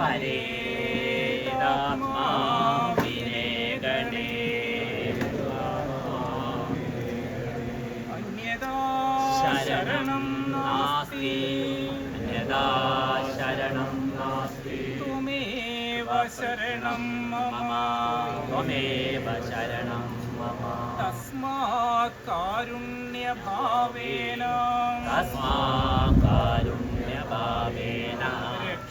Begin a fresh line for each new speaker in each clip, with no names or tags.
പരേതാത്മാവിനെ ഗണേ.
അന്യതാ
ശരണം നാസ്തി. അന്യഥാ ശരണം നാസ്തി.
ത്വമേവ ശരണം മമ.
ത്വമേവ ശരണം മമ.
തസ്മാത് കാരുണ്യഭാവേന.
തസ്മാകാരുണ്യഭാവേന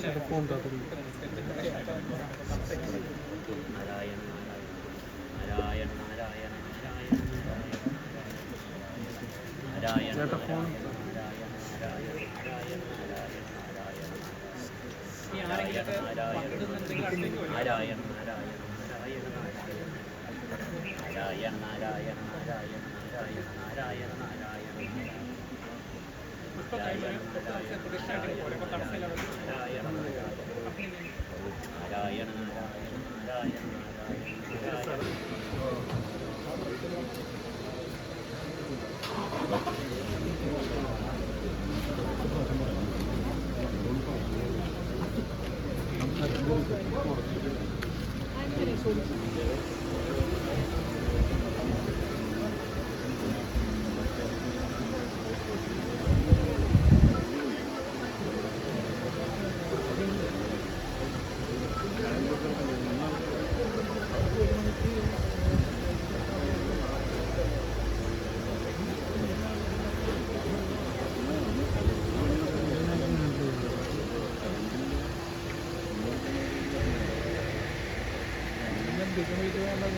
ചേട്ടാ phone Narayana Narayana Narayana Narayana Narayana Narayana Narayana I'm going to त्याच्यामुळे ते
मला